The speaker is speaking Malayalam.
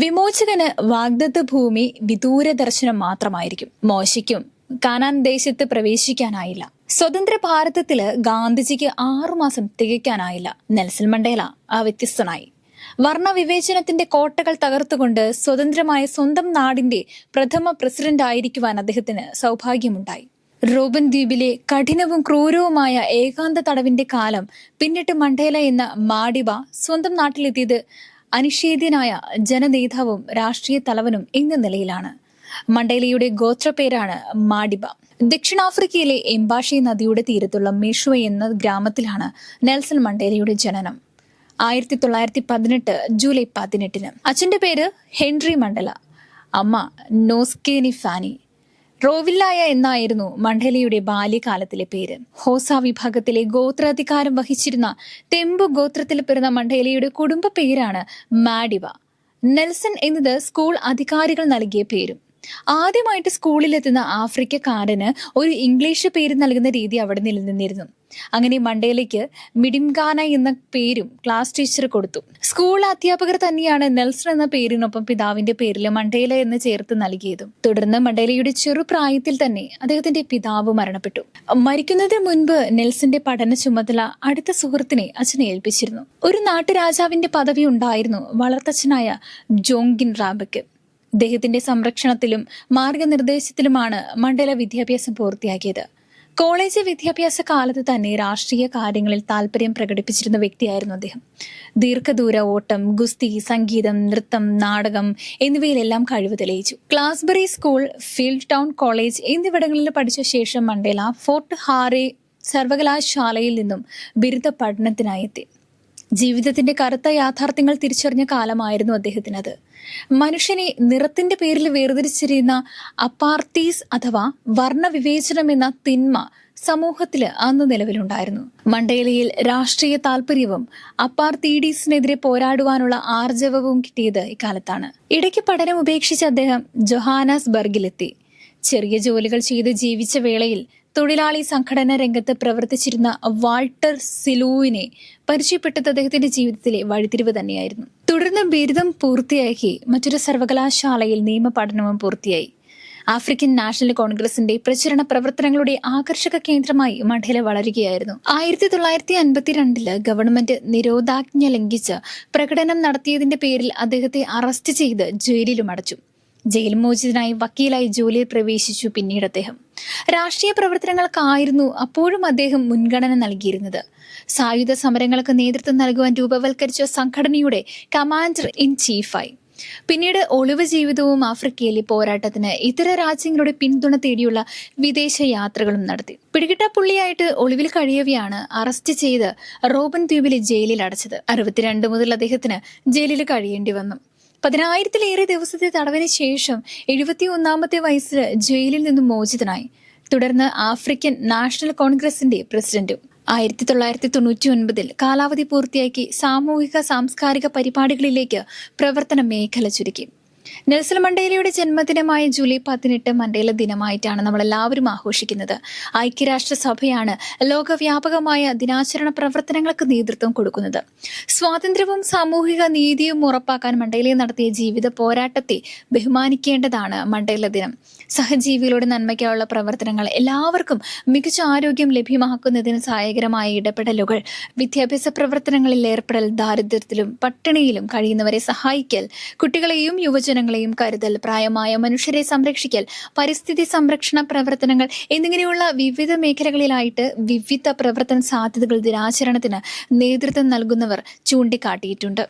വിമോചകന് വാഗ്ദത്ത ഭൂമി വിദൂര ദർശനം മാത്രമായിരിക്കും. മോശിക്കും കാനാൻ ദേശത്ത് പ്രവേശിക്കാനായില്ല. സ്വതന്ത്ര ഭാരതത്തിൽ ഗാന്ധിജിക്ക് ആറുമാസം തികയ്ക്കാനായില്ല. നെൽസൺ മണ്ടേല ആ വ്യത്യസ്തനായി വർണവിവേചനത്തിന്റെ കോട്ടകൾ തകർത്തുകൊണ്ട് സ്വതന്ത്രമായ സ്വന്തം നാടിന്റെ പ്രഥമ പ്രസിഡന്റ് ആയിരിക്കുവാൻ അദ്ദേഹത്തിന് സൗഭാഗ്യമുണ്ടായി. റോബൻ ദ്വീപിലെ കഠിനവും ക്രൂരവുമായ ഏകാന്ത തടവിന്റെ കാലം പിന്നിട്ട് മണ്ടേല എന്ന മാഡിബ സ്വന്തം നാട്ടിലെത്തിയത് അനിഷേധ്യനായ ജനനേതാവും രാഷ്ട്രീയ തലവനും എന്ന നിലയിലാണ്. മണ്ടേലയുടെ ഗോത്രപേരാണ് മാഡിബ ദക്ഷിണാഫ്രിക്കയിലെ എംബാഷി നദിയുടെ തീരത്തുള്ള മിഷുവ എന്ന ഗ്രാമത്തിലാണ് നെൽസൺ മണ്ടേലയുടെ ജനനം. ആയിരത്തി തൊള്ളായിരത്തി പതിനെട്ട് ജൂലൈ പതിനെട്ടിന്. അച്ഛന്റെ പേര് ഹെൻറി മണ്ടല അമ്മ നോസ്കേനി ഫാനി. റോവില്ലായ എന്നായിരുന്നു മണ്ഡലിയുടെ ബാല്യകാലത്തിലെ പേര്. ഹോസ വിഭാഗത്തിലെ ഗോത്രാധികാരം വഹിച്ചിരുന്ന തെമ്പു ഗോത്രത്തിൽ പിറന്ന മണ്ഡലിയുടെ കുടുംബ പേരാണ് മാഡിവ നെൽസൺ എന്നത് സ്കൂൾ അധികാരികൾ നൽകിയ പേരും. ആദ്യമായിട്ട് സ്കൂളിലെത്തുന്ന ആഫ്രിക്കക്കാരന് ഒരു ഇംഗ്ലീഷ് പേര് നൽകുന്ന രീതി അവിടെ നിലനിന്നിരുന്നു. അങ്ങനെ മണ്ടേലയ്ക്ക് മിഡിംഗാന എന്ന പേരും ക്ലാസ് ടീച്ചർ കൊടുത്തു. സ്കൂൾ അധ്യാപകർ തന്നെയാണ് നെൽസൺ എന്ന പേരിനൊപ്പം പിതാവിന്റെ പേരിൽ മണ്ടേല എന്ന് ചേർത്ത് നൽകിയതും. തുടർന്ന് മണ്ടേലയുടെ ചെറുപ്രായത്തിൽ തന്നെ അദ്ദേഹത്തിന്റെ പിതാവ് മരണപ്പെട്ടു. മരിക്കുന്നതിന് മുൻപ് നെൽസന്റെ പഠന ചുമതല അടുത്ത സുഹൃത്തിനെ അച്ഛനെ ഏൽപ്പിച്ചിരുന്നു. ഒരു നാട്ടുരാജാവിന്റെ പദവി ഉണ്ടായിരുന്നു വളർത്തച്ഛനായ ജോങ്കിൻ റാബയ്ക്ക് അദ്ദേഹത്തിന്റെ സംരക്ഷണത്തിലും മാർഗനിർദ്ദേശത്തിലുമാണ് മണ്ഡല വിദ്യാഭ്യാസം പൂർത്തിയാക്കിയത്. കോളേജ് വിദ്യാഭ്യാസ കാലത്ത് തന്നെ രാഷ്ട്രീയ കാര്യങ്ങളിൽ താല്പര്യം പ്രകടിപ്പിച്ചിരുന്ന വ്യക്തിയായിരുന്നു അദ്ദേഹം. ദീർഘദൂര ഓട്ടം ഗുസ്തി സംഗീതം നൃത്തം നാടകം എന്നിവയിലെല്ലാം കഴിവ് തെളിയിച്ചു. ക്ലാസ്ബറി സ്കൂൾ ഫീൽഡ് ടൗൺ കോളേജ് എന്നിവിടങ്ങളിൽ പഠിച്ച ശേഷം മണ്ടേല ഫോർട്ട് ഹാറെ സർവകലാശാലയിൽ നിന്നും ബിരുദ പഠനത്തിനായി എത്തി. ജീവിതത്തിന്റെ കറുത്ത യാഥാർത്ഥ്യങ്ങൾ തിരിച്ചറിഞ്ഞ കാലമായിരുന്നു അദ്ദേഹത്തിനത്. മനുഷ്യനെ നിറത്തിന്റെ പേരിൽ വേർതിരിച്ചിരുന്ന അപ്പാർത്തീസ് അഥവാ വർണവിവേചനം എന്ന തിന്മ സമൂഹത്തിൽ അന്ന് നിലവിലുണ്ടായിരുന്നു. മണ്ടേലയിൽ രാഷ്ട്രീയ താല്പര്യവും അപ്പാർത്തീഡീസിനെതിരെ പോരാടുവാനുള്ള ആർജവവും കിട്ടിയത് ഇക്കാലത്താണ്. ഇടയ്ക്ക് പഠനം ഉപേക്ഷിച്ച് അദ്ദേഹം ജൊഹാനസ്ബർഗിലെത്തി. ചെറിയ ജോലികൾ ചെയ്ത് ജീവിച്ച വേളയിൽ തൊഴിലാളി സംഘടന രംഗത്ത് പ്രവർത്തിച്ചിരുന്ന വാൾട്ടർ സിലൂവിനെ പരിചയപ്പെട്ടത് അദ്ദേഹത്തിന്റെ ജീവിതത്തിലെ വഴിത്തിരിവ് തന്നെയായിരുന്നു. തുടർന്ന് ബിരുദം പൂർത്തിയാക്കി മറ്റൊരു സർവകലാശാലയിൽ നിയമപഠനവും പൂർത്തിയായി. ആഫ്രിക്കൻ നാഷണൽ കോൺഗ്രസിന്റെ പ്രചരണ പ്രവർത്തനങ്ങളുടെ ആകർഷക കേന്ദ്രമായി മഠേല വളരുകയായിരുന്നു. ആയിരത്തി തൊള്ളായിരത്തി അൻപത്തിരണ്ടിൽ ഗവൺമെന്റ് നിരോധാജ്ഞ ലംഘിച്ച് പ്രകടനം നടത്തിയതിന്റെ പേരിൽ അദ്ദേഹത്തെ അറസ്റ്റ് ചെയ്ത് ജയിലിലും അടച്ചു. ജയിൽ മോചിതനായി വക്കീലായി ജോലിയിൽ പ്രവേശിച്ചു പിന്നീട് അദ്ദേഹം. രാഷ്ട്രീയ പ്രവർത്തനങ്ങൾക്കായിരുന്നു അപ്പോഴും അദ്ദേഹം മുൻഗണന നൽകിയിരുന്നത്. സായുധ സമരങ്ങൾക്ക് നേതൃത്വം നൽകുവാൻ രൂപവൽക്കരിച്ച സംഘടനയുടെ കമാൻഡർ ഇൻ ചീഫായി. പിന്നീട് ഒളിവ് ജീവിതവും ആഫ്രിക്കയിലെ പോരാട്ടത്തിന് ഇതര രാജ്യങ്ങളുടെ പിന്തുണ തേടിയുള്ള വിദേശ യാത്രകളും നടത്തി. പിടികിട്ടപ്പുള്ളിയായിട്ട് ഒളിവിൽ കഴിയവെയാണ് അറസ്റ്റ് ചെയ്ത് റോബൻ ദ്വീപിലെ ജയിലിൽ അടച്ചത്. അറുപത്തിരണ്ട് മുതൽ അദ്ദേഹത്തിന് ജയിലിൽ കഴിയേണ്ടി വന്നു. പതിനായിരത്തിലേറെ ദിവസത്തെ തടവിന് ശേഷം എഴുപത്തി ഒന്നാമത്തെ വയസ്സിൽ ജയിലിൽ നിന്നും മോചിതനായി. തുടർന്ന് ആഫ്രിക്കൻ നാഷണൽ കോൺഗ്രസിന്റെ പ്രസിഡന്റും. ആയിരത്തി തൊള്ളായിരത്തി തൊണ്ണൂറ്റി ഒൻപതിൽ കാലാവധി പൂർത്തിയാക്കി സാമൂഹിക സാംസ്കാരിക പരിപാടികളിലേക്ക് പ്രവർത്തന മേഖല ചുരുക്കി. നെൽസൺ മണ്ടേലയുടെ ജന്മദിനമായ ജൂലൈ പതിനെട്ട് മണ്ടേല ദിനമായിട്ടാണ് നമ്മൾ എല്ലാവരും ആഘോഷിക്കുന്നത്. ഐക്യരാഷ്ട്രസഭയാണ് ലോകവ്യാപകമായ ദിനാചരണ പ്രവർത്തനങ്ങൾക്ക് നേതൃത്വം കൊടുക്കുന്നത്. സ്വാതന്ത്ര്യവും സാമൂഹിക നീതിയും ഉറപ്പാക്കാൻ മണ്ടേല നടത്തിയ ജീവിത പോരാട്ടത്തെ ബഹുമാനിക്കേണ്ടതാണ് മണ്ടേല ദിനം. സഹജീവികളുടെ നന്മയ്ക്കായുള്ള പ്രവർത്തനങ്ങൾ എല്ലാവർക്കും മികച്ച ആരോഗ്യം ലഭ്യമാക്കുന്നതിന് സഹായകരമായ ഇടപെടലുകൾ വിദ്യാഭ്യാസ പ്രവർത്തനങ്ങളിൽ ഏർപ്പെടൽ ദാരിദ്ര്യത്തിലും പട്ടിണിയിലും കഴിയുന്നവരെ സഹായിക്കൽ കുട്ടികളെയും യുവജനങ്ങളെയും കരുതൽ പ്രായമായ മനുഷ്യരെ സംരക്ഷിക്കൽ പരിസ്ഥിതി സംരക്ഷണ പ്രവർത്തനങ്ങൾ എന്നിങ്ങനെയുള്ള വിവിധ മേഖലകളിലായിട്ട് വിവിധ പ്രവർത്തന സാധ്യതകൾ ദിനാചരണത്തിന് നേതൃത്വം നൽകുന്നവർ ചൂണ്ടിക്കാട്ടിയിട്ടുണ്ട്.